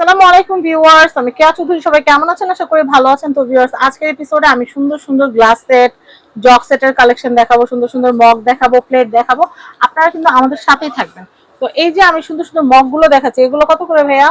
আসসালামু আলাইকুম ভিউয়ার্স আমি কেয়া চৌধুরী সবাই কেমন আছেন? আশা করি ভালো আছেন। তো ভিউয়ার্স আজকের এপিসোডে আমি সুন্দর সুন্দর গ্লাস সেট জগ সেটের কালেকশন দেখাবো সুন্দর সুন্দর মগ দেখাবো প্লেট দেখাবো। আপনারা কিন্তু আমাদের সাথেই থাকবেন। তো এই যে আমি সুন্দর সুন্দর মগগুলো দেখাচ্ছি এগুলো কত করে ভাইয়া?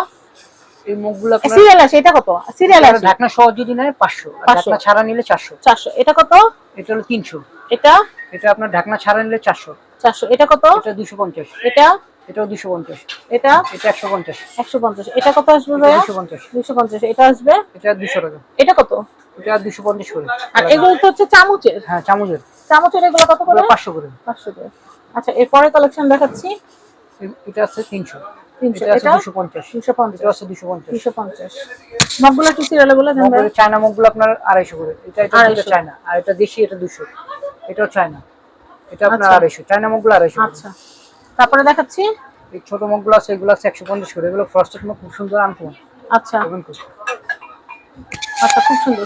এই আপনার সিরিয়াল আছে এটা কত? সিরিয়াল আছে। ঢাকনা সহ যদি নেয় পাঁচশো। আর 500 ঢাকনা ছাড়া নিলে চারশো। চারশো। এটা কত? এটা হলো তিনশো। এটা? এটা আপনার ঢাকনা ছাড়া নিলে চারশো। চারশো। এটা কত? এটা দুশো পঞ্চাশ। এটা? এটাও দুশো পঞ্চাশ। এটা এটা একশো পঞ্চাশ। একশো পঞ্চাশ। এটা কত আসবে দুশো পঞ্চাশ। দুশো পঞ্চাশ। এটা আসবে? এটা দুশো টাকা। এটা কত? এটা দুশো পঞ্চাশ করে। আর এগুলো তো হচ্ছে চামচের? হ্যাঁ চামচের। চামচের এগুলো কত করে? পাঁচশো করে। পাঁচশো করে। আচ্ছা এরপরে কালেকশন দেখাচ্ছি। এটা আছে তিনশো। তিনশো। আছে দুশো পঞ্চাশ। দুশো পঞ্চাশ। এটা দুশো পঞ্চাশ। দুশো পঞ্চাশ। মগগুলো একটু সিরিয়ালে বলে দেন ভাই। মগগুলো চায়না মগগুলো আপনার আড়াইশো করে। এটা এটা চায়না। আর এটা দেশি এটা দুশো। এটাও চায়না। এটা আপনার আচ্ছা। আড়াইশো। চায়না মগগুলো আড়াইশো আচ্ছা। তারপরে দেখাচ্ছি। এই ছোট মগগুলো আছে এগুলো আছে একশো পঞ্চাশ করে। এগুলো ফ্রস্টেড মগ খুব সুন্দর আনকমন আচ্ছা। আচ্ছা খুব সুন্দর।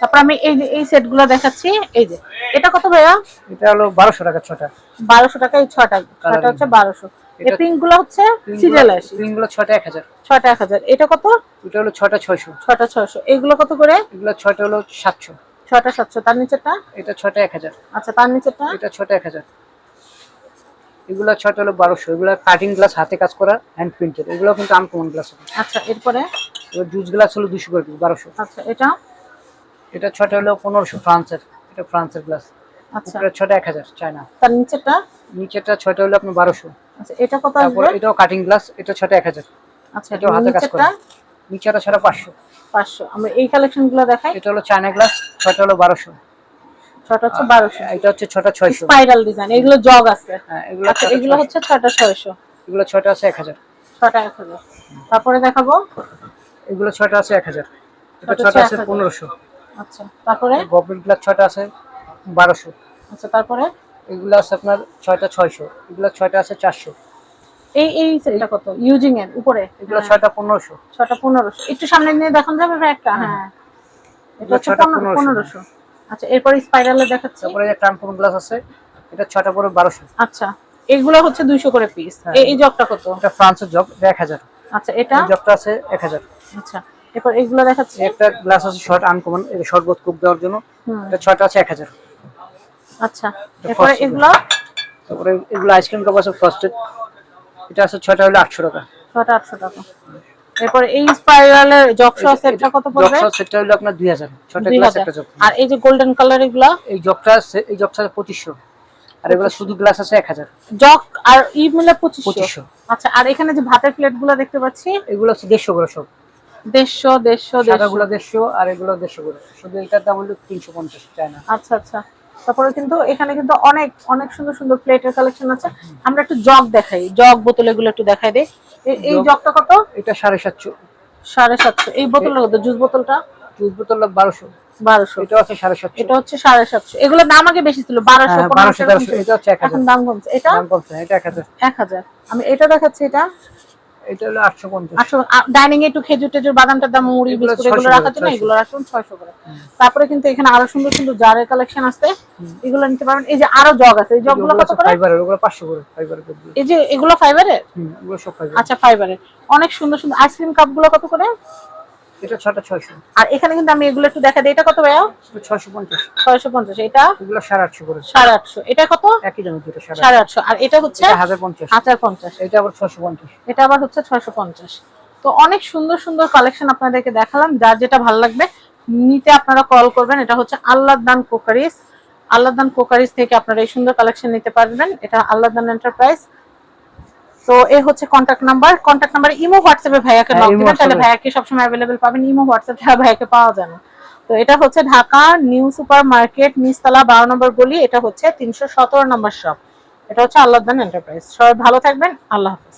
তারপর আমি এই যে এই সেটগুলো দেখাচ্ছি। এই যে এটা কত ভাইয়া? এটা হলো বারোশো টাকা ছটা। বারোশো টাকা এই ছটা। ছটা হচ্ছে বারোশো। এই এটা- পিঙ্কগুলো হচ্ছে সিরিয়াল আসি রিংগুলো ছটা এক হাজার। ছটা এক হাজার। এটা কত? এটা হলো ছটা ছয়শো। ছটা ছয়শো। এগুলো কত করে? এগুলো ছটা হলো সাতশো। ছটা সাতশো। তার নিচেরটা? এটা ছটা এক হাজার। আচ্ছা তার নিচেরটা? এটা ছটা এক হাজার। এগুলো ছটা হলো বারোশো। এগুলো কাটিং গ্লাস হাতে কাজ করা হ্যান্ড প্রিন্টেড এগুলো কিন্তু আনকমন গ্লাস আচ্ছা এরপরে? এবার জুস গ্লাস হলো দুশো করে পিস বারোশো। আচ্ছা এটা? এটা ছটা হলো পনেরোশো ফ্রান্সের। এটা ফ্রান্সের গ্লাস আচ্ছা। ছটা এক হাজার চায়না। তার নিচেরটা? নিচেটা ছটা হলো আপনার বারোশো। আচ্ছা এটা কত আসবে? এটাও কাটিং গ্লাস এটা এক হাজার। আচ্ছা এটাও হাতে কাজ করা। নিচেটা পাঁচশো। পাঁচশো। আমরা এই কালেকশনগুলো দেখাই। এটা হলো চায়না গ্লাস হলো বারোশো। ছটা হচ্ছে বারোশো। এটা হচ্ছে ছটা ছয়শো। স্পাইরাল ডিজাইন এগুলো জগ আছে। হ্যাঁ এগুলো আচ্ছা এগুলো হচ্ছে ছটা ছয়শো। এগুলো ছটা আছে এক হাজার। ছটা এক হাজার। তারপরে দেখাবো। এগুলো ছটা আছে এক হাজার। এটা ছটা আছে আছে 1000 পনেরোশো। আচ্ছা তারপরে? গ্লাস ছটা আছে বারোশো। আচ্ছা তারপরে? এগুলো আছে আপনার ছয়টা ছয়শো। এগুলো ছয়টা আছে চারশো। এই এই সেটটা কত? ইউজিং এর উপরে? এগুলো হ্যাঁ, ছয়টা পনেরোশো। ছটা পনেরোশো। একটু সামনে নিয়ে দেখান যাবে একটা হ্যাঁ। এটা এগুলো ছটা পনেরো- 1500 পনেরোশো। আচ্ছা এরপরে স্পাইরালে দেখাচ্ছি। তারপরে যে ট্রান্সফর্ম গ্লাস আছে এটা ছটা পরে বারোশো। আচ্ছা এগুলো হচ্ছে দুইশো করে পিস। এই জগটা কত? এটা ফ্রান্সের জগ এটা এক হাজার। আচ্ছা এটা? জগটা আছে এক হাজার। আচ্ছা এরপর এগুলো দেখাচ্ছি। একটা গ্লাস আছে শর্ট আনকমন শর্টবোধ কুক দেওয়ার জন্য। এটা ছয়টা আছে এক হাজার। আচ্ছা এরপরে এগুলো? তারপরে এগুলো আইসক্রিম কাপ আছে ফার্স্টেড এটা আছে ছয়টা হলো আটশো টাকা। ছটা আটশো টাকা। এরপরে এই স্পাইরালের জগশো সেটটা কত পড়বে? জগ সেটটা হলো আপনার দুই হাজার। গ্লাস একটা জগ আর এই যে গোল্ডেন কালার এগুলো? এই আছে এই আছে পঁচিশশো। আর এগুলো শুধু গ্লাস আছে এক হাজার। জগ আর ই মিলে পঁচিশশো? পঁচিশশো। আচ্ছা আর এখানে যে ভাতের প্লেটগুলো দেখতে পাচ্ছি? এগুলো হচ্ছে দেড়শো করে সব। দেড়শো দেড়শো দেড়শো। সাদাগুলো দেড়শো আর এগুলো দেড়শো করে। শুধু এটার দাম হলো তিনশো পঞ্চাশ চায়না। আচ্ছা আচ্ছা। তারপরে কিন্তু এখানে কিন্তু অনেক অনেক সুন্দর সুন্দর প্লেটের কালেকশন আছে। আমরা একটু জগ দেখাই জগ বোতল এগুলো একটু দেখাই দিই। এই জগ- জগটা কত? এটা সাড়ে সাতশো। সাড়ে সাতশো। এই বোতলটা কত জুস বোতলটা? জুস বোতল বারোশো। বারোশো। এটা সাড়ে সাতশো। এটা হচ্ছে সাড়ে সাতশো। এগুলোর দাম আগে বেশি ছিল বারোশো হ্যাঁ বারোশো এটা হচ্ছে এক এখন হাজার দাম কমছে। এটা? দাম কমছে এটা এক হাজার। এক হাজার। আমি এটা দেখাচ্ছি এটা? এটা হলো আটশো পঞ্চাশ। আসলে ডাইনিং এ একটু খেজুর টেজুর বাদামটার দাম মুড়ি বিস্কুট এগুলো 600 রাখার জন্য 600 এগুলো রাখুন ছয়শো করে। তারপরে কিন্তু এখানে আরও সুন্দর সুন্দর জারের কালেকশন আছে এগুলো নিতে পারবেন এই যে আরও জগ আছে এই জগগুলো কত করে? ফাইবারের ওগুলো পাঁচশো করে ফাইবারের এই যে এগুলো ফাইবারের হুম এগুলো সব ফাইবার আচ্ছা ফাইবারের অনেক সুন্দর সুন্দর আইসক্রিম কাপগুলো কত করে? এটা ছটা ছয়শো। আর এখানে কিন্তু আমি এগুলো একটু দেখা দিই। এটা কত ভাইয়া? ছয়শো পঞ্চাশ। ছয়শো পঞ্চাশ। এটা? এগুলো সাড়ে আটশো করে। সাড়ে আটশো। এটা কত? একই দামে দুটো সাড়ে আটশো। আর এটা হচ্ছে? হাজার পঞ্চাশ। হাজার পঞ্চাশ। এটা আবার ছশো পঞ্চাশ। এটা আবার হচ্ছে ছয়শো পঞ্চাশ। তো অনেক সুন্দর সুন্দর কালেকশন আপনাদেরকে দেখালাম। যার যেটা ভালো লাগবে নিতে আপনারা কল করবেন। এটা হচ্ছে আল্লাহ দান কোকারিস আল্লাহ দান কোকারিস থেকে আপনারা এই সুন্দর কালেকশন নিতে পারবেন। এটা আল্লাহ দান এন্টারপ্রাইজ তো এ হচ্ছে contact number contact number imo হোয়াটসঅ্যাপে ভাইয়াকে হ্যাঁ, নক দিবেন তাহলে। ভাইয়াকে সবসময় অ্যাভেলেবেল পাবেন ইমো হোয়াটসঅ্যাপ ছাড়া ভাইয়াকে পাওয়া যায় না। তো এটা হচ্ছে ঢাকা নিউ সুপার মার্কেট নিচতলা বারো নম্বর গলি এটা হচ্ছে তিনশো সতেরো নম্বর শপ এটা হচ্ছে আল্লাহর দান এন্টারপ্রাইজ সবাই ভালো থাকবেন আল্লাহ হাফেজ।